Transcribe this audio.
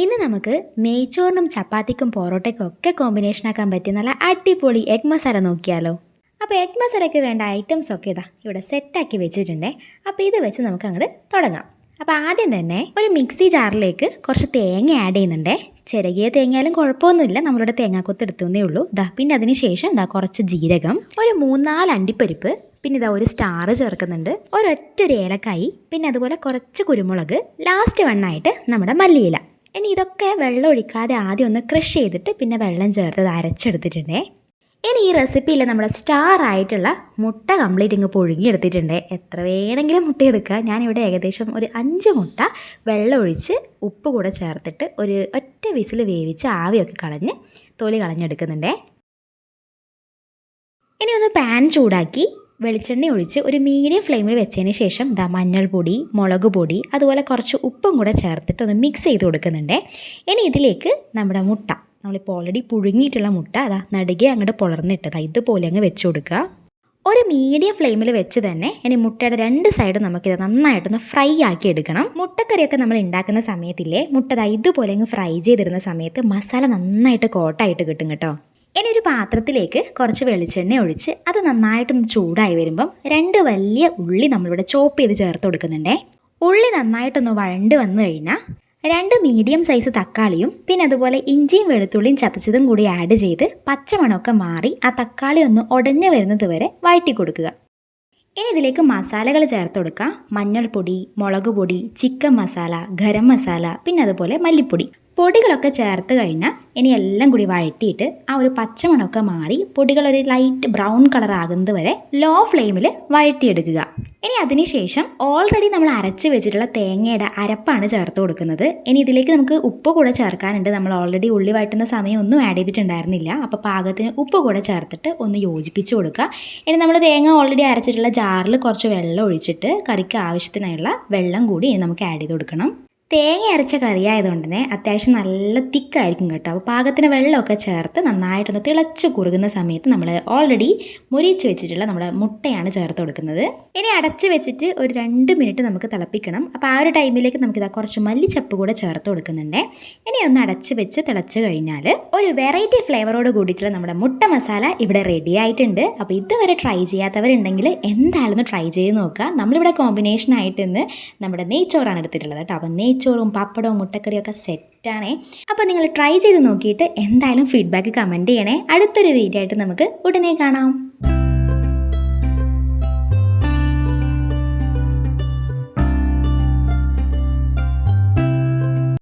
ഇന്ന് നമുക്ക് നെയ്ച്ചോറിനും ചപ്പാത്തിക്കും പൊറോട്ടയ്ക്കും ഒക്കെ കോമ്പിനേഷൻ ആക്കാൻ പറ്റിയ നല്ല അടിപൊളി എഗ് മസാല നോക്കിയാലോ. അപ്പോൾ എഗ് മസാലയ്ക്ക് വേണ്ട ഐറ്റംസ് ഒക്കെ ഇതാ ഇവിടെ സെറ്റാക്കി വെച്ചിട്ടുണ്ടേ. അപ്പോൾ ഇത് വെച്ച് നമുക്ക് അങ്ങോട്ട് തുടങ്ങാം. അപ്പോൾ ആദ്യം തന്നെ ഒരു മിക്സി ജാറിലേക്ക് കുറച്ച് തേങ്ങ ആഡ് ചെയ്യുന്നുണ്ടേ. ചിരകിയ തേങ്ങയാലും കുഴപ്പമൊന്നുമില്ല. നമ്മളുടെ തേങ്ങാക്കൊത്ത് എടുത്തുന്നേ ഉള്ളൂ. ഇതാ പിന്നെ അതിന് ശേഷം ഇതാ കുറച്ച് ജീരകം ഒരു മൂന്നാൽ അണ്ടിപ്പരിപ്പ് പിന്നെ ഇതാ ഒരു സ്റ്റാർ ചേർക്കുന്നുണ്ട്. ഒരൊറ്റ ഒരു ഏലക്കായി പിന്നെ അതുപോലെ കുറച്ച് കുരുമുളക് ലാസ്റ്റ് വണ്ണായിട്ട് നമ്മുടെ മല്ലിയില. ഇനി ഇതൊക്കെ വെള്ളം ഒഴിക്കാതെ ആദ്യം ഒന്ന് ക്രഷ് ചെയ്തിട്ട് പിന്നെ വെള്ളം ചേർത്ത് അരച്ചെടുത്തിട്ടുണ്ടേ. ഇനി ഈ റെസിപ്പിയിൽ നമ്മുടെ സ്റ്റാർ ആയിട്ടുള്ള മുട്ട കംപ്ലീറ്റ് ഇങ്ങ് പുഴുങ്ങിയെടുത്തിട്ടുണ്ട്. എത്ര വേണമെങ്കിലും മുട്ട എടുക്കുക ഞാനിവിടെ ഏകദേശം ഒരു അഞ്ച് മുട്ട വെള്ളം ഒഴിച്ച് ഉപ്പ് കൂടെ ചേർത്തിട്ട് ഒരു ഒറ്റ വിസിൽ വേവിച്ച് ആവിയൊക്കെ കളഞ്ഞ് തൊലി കളഞ്ഞെടുക്കുന്നുണ്ടേ. ഇനി ഒന്ന് പാൻ ചൂടാക്കി വെളിച്ചെണ്ണ ഒഴിച്ച് ഒരു മീഡിയം ഫ്ലെയിമിൽ വെച്ചതിന് ശേഷം ദാ മഞ്ഞൾപ്പൊടി മുളക് പൊടി അതുപോലെ കുറച്ച് ഉപ്പും കൂടെ ചേർത്തിട്ട് ഒന്ന് മിക്സ് ചെയ്ത് കൊടുക്കുന്നുണ്ട്. ഇനി ഇതിലേക്ക് നമ്മുടെ മുട്ട. നമ്മളിപ്പോൾ ഓൾറെഡി പുഴുങ്ങിയിട്ടുള്ള മുട്ട അതാ നടുകെ അങ്ങോട്ട് പുളർന്നിട്ടത് ഇതുപോലെ അങ്ങ് വെച്ച് കൊടുക്കുക. ഒരു മീഡിയം ഫ്ലെയിമിൽ വെച്ച് തന്നെ ഇനി മുട്ടയുടെ രണ്ട് സൈഡും നമുക്കിത് നന്നായിട്ടൊന്ന് ഫ്രൈ ആക്കി എടുക്കണം. മുട്ടക്കറിയൊക്കെ നമ്മൾ ഉണ്ടാക്കുന്ന സമയത്തില്ലേ മുട്ട ഇതുപോലെ അങ്ങ് ഫ്രൈ ചെയ്തിരുന്ന സമയത്ത് മസാല നന്നായിട്ട് കോട്ടായിട്ട് കിട്ടും കേട്ടോ. ഇനി ഒരു പാത്രത്തിലേക്ക് കുറച്ച് വെളിച്ചെണ്ണ ഒഴിച്ച് അത് നന്നായിട്ടൊന്ന് ചൂടായി വരുമ്പം രണ്ട് വലിയ ഉള്ളി നമ്മളിവിടെ ചോപ്പ് ചെയ്ത് ചേർത്ത് കൊടുക്കുന്നുണ്ടേ. ഉള്ളി നന്നായിട്ടൊന്ന് വഴണ്ട് വന്നു കഴിഞ്ഞാൽ രണ്ട് മീഡിയം സൈസ് തക്കാളിയും പിന്നെ അതുപോലെ ഇഞ്ചിയും വെളുത്തുള്ളിയും ചതച്ചതും കൂടി ആഡ് ചെയ്ത് പച്ചമണമൊക്കെ മാറി ആ തക്കാളി ഒന്ന് ഉടഞ്ഞു വരുന്നത് വരെ വഴറ്റി കൊടുക്കുക. ഇനി ഇതിലേക്ക് മസാലകൾ ചേർത്ത് കൊടുക്കാം. മഞ്ഞൾപ്പൊടി മുളക് പൊടി ചിക്കൻ മസാല ഗരം മസാല പിന്നെ അതുപോലെ മല്ലിപ്പൊടി. പൊടികളൊക്കെ ചേർത്ത് കഴിഞ്ഞാൽ ഇനി എല്ലാം കൂടി വഴറ്റിയിട്ട് ആ ഒരു പച്ചമണമൊക്കെ മാറി പൊടികളൊരു ലൈറ്റ് ബ്രൗൺ കളർ ആകുന്നത് വരെ ലോ ഫ്ലെയിമിൽ വഴറ്റിയെടുക്കുക. ഇനി അതിനുശേഷം ഓൾറെഡി നമ്മൾ അരച്ച് വെച്ചിട്ടുള്ള തേങ്ങയുടെ അരപ്പാണ് ചേർത്ത് കൊടുക്കുന്നത്. ഇനി ഇതിലേക്ക് നമുക്ക് ഉപ്പ് കൂടെ ചേർക്കാനുണ്ട്. നമ്മൾ ഓൾറെഡി ഉള്ളി വഴറ്റുന്ന സമയം ഒന്നും ആഡ് ചെയ്തിട്ടുണ്ടായിരുന്നില്ല. അപ്പോൾ പാകത്തിന് ഉപ്പ് കൂടെ ചേർത്തിട്ട് ഒന്ന് യോജിപ്പിച്ച് കൊടുക്കുക. ഇനി നമ്മൾ തേങ്ങ ഓൾറെഡി അരച്ചിട്ടുള്ള ജാറിൽ കുറച്ച് വെള്ളം ഒഴിച്ചിട്ട് കറിക്ക് ആവശ്യത്തിനായുള്ള വെള്ളം കൂടി ഇനി നമുക്ക് ആഡ് ചെയ്ത് കൊടുക്കണം. തേങ്ങ അരച്ച കറിയായതുകൊണ്ട് തന്നെ അത്യാവശ്യം നല്ല തിക്കായിരിക്കും കേട്ടോ. അപ്പോൾ പാകത്തിന് വെള്ളമൊക്കെ ചേർത്ത് നന്നായിട്ടൊന്ന് തിളച്ച് കുറുകുന്ന സമയത്ത് നമ്മൾ ഓൾറെഡി മുരിച്ച് വെച്ചിട്ടുള്ള നമ്മുടെ മുട്ടയാണ് ചേർത്ത് കൊടുക്കുന്നത്. ഇനി അടച്ച് വെച്ചിട്ട് ഒരു രണ്ട് മിനിറ്റ് നമുക്ക് തിളപ്പിക്കണം. അപ്പോൾ ആ ഒരു ടൈമിലേക്ക് നമുക്കിതാ കുറച്ച് മല്ലിച്ചപ്പ് കൂടെ ചേർത്ത് കൊടുക്കുന്നുണ്ട്. ഇനി ഒന്ന് അടച്ച് വെച്ച് തിളച്ച് കഴിഞ്ഞാൽ ഒരു വെറൈറ്റി ഫ്ലേവറോട് കൂടിയിട്ടുള്ള നമ്മുടെ മുട്ട മസാല ഇവിടെ റെഡി ആയിട്ടുണ്ട്. അപ്പോൾ ഇതുവരെ ട്രൈ ചെയ്യാത്തവരുണ്ടെങ്കിൽ എന്തായാലും ട്രൈ ചെയ്ത് നോക്കുക. നമ്മളിവിടെ കോമ്പിനേഷൻ ആയിട്ട് ഇന്ന് നമ്മുടെ നെയ്ച്ചോറാണ് എടുത്തിട്ടുള്ളത് കേട്ടോ. അപ്പോൾ നെയ്ച്ചോറും പപ്പടവും മുട്ടക്കറിയും ഒക്കെ സെറ്റാണേ അപ്പോൾ നിങ്ങൾ ട്രൈ ചെയ്ത് നോക്കിയിട്ട് എന്തായാലും ഫീഡ്ബാക്ക് കമന്റ് ചെയ്യണേ. അടുത്തൊരു വീഡിയോ ആയിട്ട് നമുക്ക് ഉടനെ കാണാം.